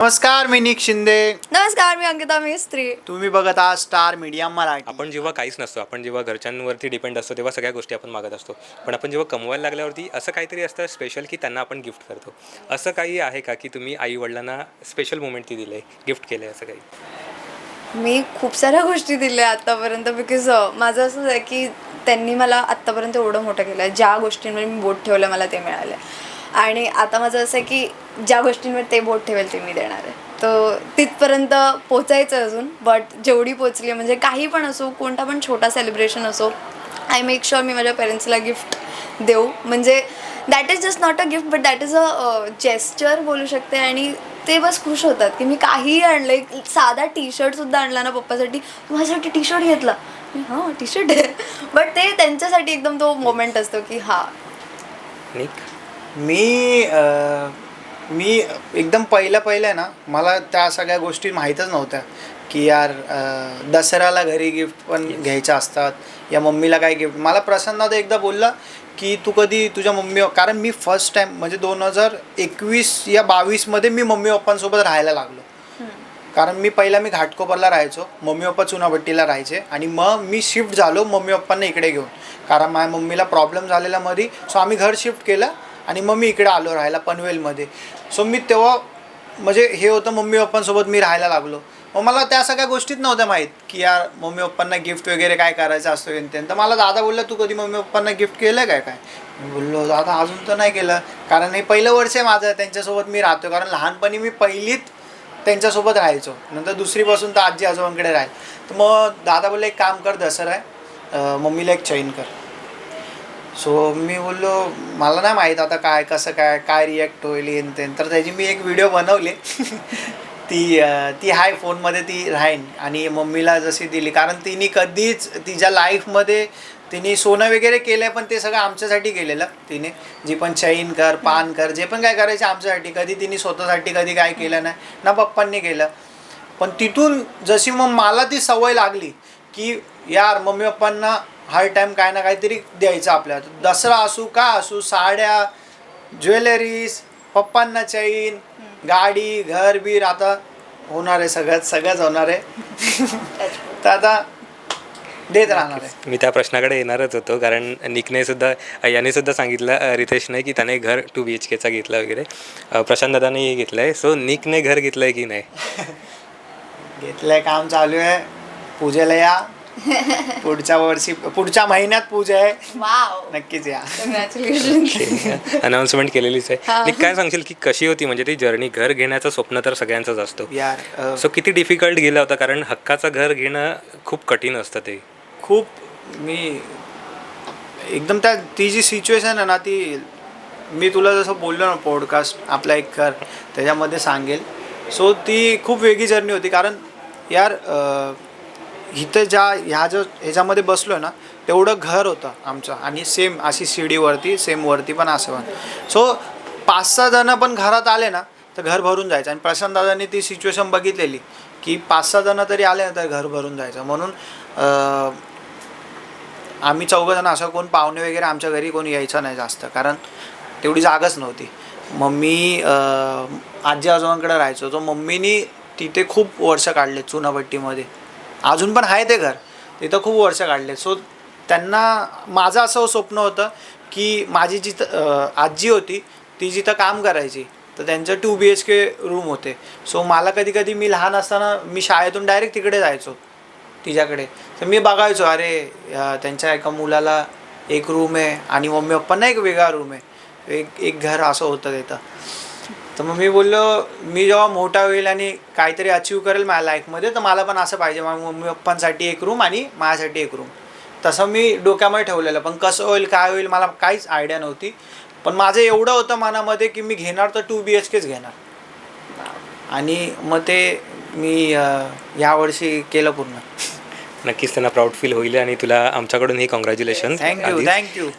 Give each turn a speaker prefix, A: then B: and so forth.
A: नमस्कार मी निक शिंदे.
B: नमस्कार मी अंकिता मिस्त्री.
A: तुम्ही बघत आहात स्टार मीडिया मराठी.
C: आपण जेव्हा काहीच नसतो आपण जेव्हा घरच्यांवरती डिपेंड असतो तेव्हा सगळ्या गोष्टी आपण मागत असतो. पण आपण जेव्हा कमवायला लागल्यावरती असं काहीतरी असतं स्पेशल की त्यांना आपण गिफ्ट करतो. असं काही आहे का की तुम्ही आई वडिलांना स्पेशल मोमेंट ती दिले गिफ्ट केलं असं काही?
B: मी खूप साऱ्या गोष्टी दिल्या आत्तापर्यंत बिकॉज माझं असं आहे की त्यांनी मला आत्तापर्यंत एवढं मोठं केलं आहे ज्या गोष्टींवर मी बोट ठेवलं मला ते मिळालं आणि आता माझं असं आहे की ज्या गोष्टींवर ते बोट ठेवेल ते मी देणार आहे. तर तिथपर्यंत पोचायचं अजून बट जेवढी पोचली म्हणजे काही पण असो कोणता पण छोटा सेलिब्रेशन असो आय मेक शुअर मी माझ्या पेरेंट्सला गिफ्ट देऊ. म्हणजे that is just not a gift but that is a gesture बोलू शकते. आणि ते बस खुश होतात की मी काहीही आणलं एक साधा टी शर्टसुद्धा आणला ना पप्पासाठी. "तू माझ्यासाठी टी शर्ट घेतला हां टी शर्ट आहे. बट ते त्यांच्यासाठी एकदम तो मोमेंट असतो की हां.
A: मी मी एकदम पहिलं पहिलं आहे ना मला त्या सगळ्या गोष्टी माहीतच नव्हत्या. की यार दसऱ्याला घरी गिफ्ट पण घ्यायच्या असतात. या मम्मीला काय गिफ्ट मला प्रसन्नादा एकदा बोलला की तू कधी तुझ्या मम्मी कारण मी फर्स्ट टाईम म्हणजे दोन हजार एकवीस या बावीसमध्ये मी मम्मी पप्पांसोबत राहायला लागलो. कारण मी पहिला मी घाटकोपरला राहायचो मम्मी पप्पा चुनाभट्टीला राहायचे आणि मग मी शिफ्ट झालो मम्मी पप्पांना इकडे घेऊन. कारण माझ्या मम्मीला प्रॉब्लेम झालेला मध्ये सो आम्ही घर शिफ्ट केलं. आणि मग मी इकडे आलो राहायला पनवेलमध्ये. सो मी तेव्हा म्हणजे हे होतं मम्मी पप्पांसोबत मी राहायला लागलो. मग मला त्या सगळ्या गोष्टीत नव्हत्या माहीत की यार मम्मी पप्पांना गिफ्ट वगैरे काय करायचं असतो हे तर मला दादा बोलला तू कधी मम्मी पप्पांना गिफ्ट केलं काय काय? मी बोललो दादा अजून तर नाही केलं. कारण हे पहिलं वर्ष आहे माझं त्यांच्यासोबत मी राहतो. कारण लहानपणी मी पहिलीत त्यांच्यासोबत राहायचो. नंतर दुसरीपासून तर आजी आजोबांकडे राहील. तर मग दादा बोलले एक काम कर दसरा आहे. मम्मीला एक चैन कर. सो मी बोललो मला नाही माहीत आता काय कसं काय काय रिॲक्ट होईल येन ते तर त्याची मी एक व्हिडिओ बनवली. ती ती हाय फोनमध्ये ती राहीन. आणि मम्मीला जशी दिली. कारण तिने कधीच तिच्या लाईफमध्ये तिने सोनं वगैरे केलं आहे पण ते सगळं आमच्यासाठी केलेलं तिने. जी पण चैन कर पान कर जे पण काय करायचं आमच्यासाठी. कधी तिने स्वतःसाठी कधी काय केलं नाही. ना पप्पांनी केलं. पण तिथून जशी मग मला ती सवय लागली की यार मम्मी पप्पांना हर टाईम काय ना काहीतरी द्यायचं आपल्याला. दसरा असू का असू साड्या ज्वेलरीज पप्पांना चैन गाडी घर बीर आता होणार आहे सगळंच सगळंच होणार आहे. तर आता देत राहणार आहे.
C: मी त्या प्रश्नाकडे येणारच होतो कारण निकने सुद्धा याने सुद्धा सांगितलं रितेशने की त्याने घर टू बी एच केचा घेतला वगैरे. प्रशांत दादानेही घेतलं आहे सो निकने घर घेतलं आहे की नाही?
A: घेतलंय काम चालू आहे. पूजेला या. पुढच्या वर्षी पुढच्या महिन्यात पूजा आहे.
B: वाव.
A: नक्कीच या.
B: कॉंग्रॅच्युलेशन
C: अनाऊन्समेंट केलेलीच आहे. निक काय सांगशील की कशी होती? म्हणजे ती जर्नी घर घेण्याचं स्वप्न तर सगळ्यांचंच असतो.
A: यार अं,
C: सो किती डिफिकल्ट गेला होता? कारण हक्काचं घर घेणं खूप कठीण असतं ते.
A: खूप मी एकदम त्या ती जी सिच्युएशन आहे ना ती मी तुला जसं बोललो ना पॉडकास्ट आपला एक कर त्याच्यामध्ये सांगेल. सो ती खूप वेगळी जर्नी होती. कारण यार अं, इथं ज्या ह्या जो ह्याच्यामध्ये बसलो आहे ना तेवढं घर होतं आमचं. आणि सेम अशी शिडीवरती सेम वरती पण असं पण. सो पाच सहा जणं पण घरात आले ना तर घर भरून जायचं. आणि प्रशांत दादांनी ती सिच्युएशन बघितलेली की पाच सहा जणं तरी आले ना तर घर भरून जायचं. म्हणून आम्ही चौघजण असं कोण पाहुणे वगैरे आमच्या घरी कोणी यायचं नाही जास्त. कारण तेवढी जागाच नव्हती. मम्मी आजी आजोबांकडे राहायचो. तो मम्मीनी तिथे खूप वर्ष काढले चुनाभट्टीमध्ये. अजून पण आहे ते घर. तिथं खूप वर्ष काढले. सो त्यांना माझं असं स्वप्न होतं की माझी जिथं आजी होती ती जिथं काम करायची तर त्यांचं two B H K room होते. सो मला कधी कधी मी लहान असताना मी शाळेतून डायरेक्ट तिकडे जायचो तिच्याकडे. तर मी बघायचो अरे त्यांच्या एका मुलाला एक रूम आहे आणि मम्मी पप्पांना एक वेगळा रूम आहे. एक एक घर असं होतं तिथं. तर मग मी बोललो मी जेव्हा मोठा होईल आणि काहीतरी अचीव करेल माझ्या लाईफमध्ये तर मला पण असं पाहिजे. माझ्या मम्मी पप्पांसाठी एक रूम आणि माझ्यासाठी एक रूम तसं मी डोक्यामध्ये ठेवलेलं. पण कसं होईल काय होईल मला काहीच आयडिया नव्हती. पण माझं एवढं होतं मनामध्ये की मी घेणार तर टू बी एच केच घेणार. आणि मग ते मी यावर्षी केलं पूर्ण.
C: नक्कीच त्यांना प्राऊड फील होईल आणि तुला आमच्याकडून ही कॉंग्रॅच्युलेशन
A: थँक्यू थँक्यू